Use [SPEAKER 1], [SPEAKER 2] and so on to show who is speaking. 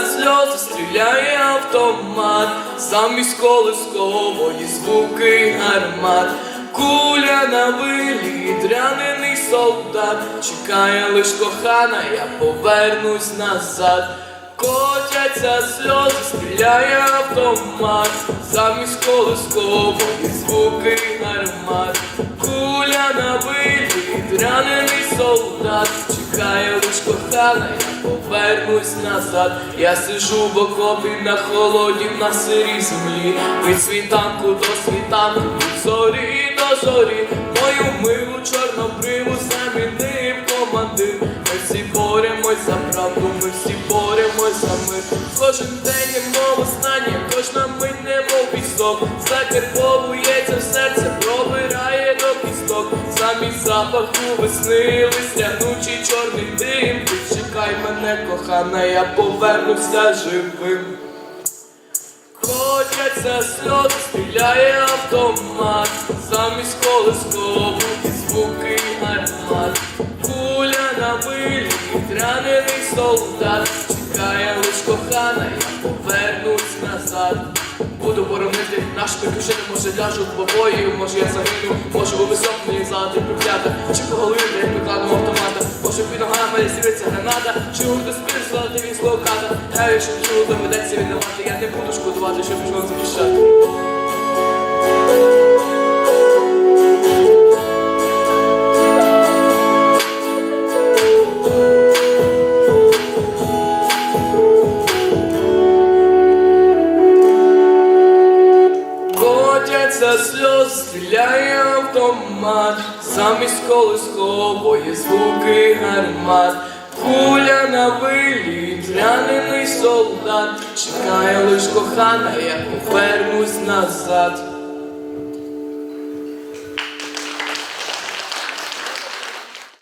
[SPEAKER 1] сльози, стріляє автомат, замість колискової звуки гармат. Куля на виліт, ранений солдат, чекає лиш кохана, я повернусь назад. Котяться сльози, стріляє автомат, замість колискової звуки гармат. Куля на виліт, ранений солдат, чекає лиш кохана, я повернусь назад. Я сижу в окопі на холоді, на сирій землі, від світанку до світанку, зорі до зорі, мою милу чорнобриву замінив командир. Ми всі боремось за правду, ми всі боремось за мир. Кожен день немов останнє, кожна мить немов пісок. Закарбовується в серце, пробирає до кісток. Замість запаху весни, листянучий чорний дим. Мене, кохана, я повернуся живим. Котяться сльози, стріляє автомат, замість колискову і звуки гармат. Куля на виліт, ранений солдат, чекає лиш кохана, я повернусь назад. Буду боронити наш дружини, може ляжу двобою, може я загину, може у високій золоті проклята, чи по голові як може під ногами зіриться граната, чи у спір золотий від свого ката, я якщо чую, доведеться віддавати, я не буду шкодувати, щоб пішло захищати. Котяться сльоз, стріляє автомат, замість колискової звуки гармат. Куля на виліт, ранений солдат, чекає лиш кохана, я повернусь назад.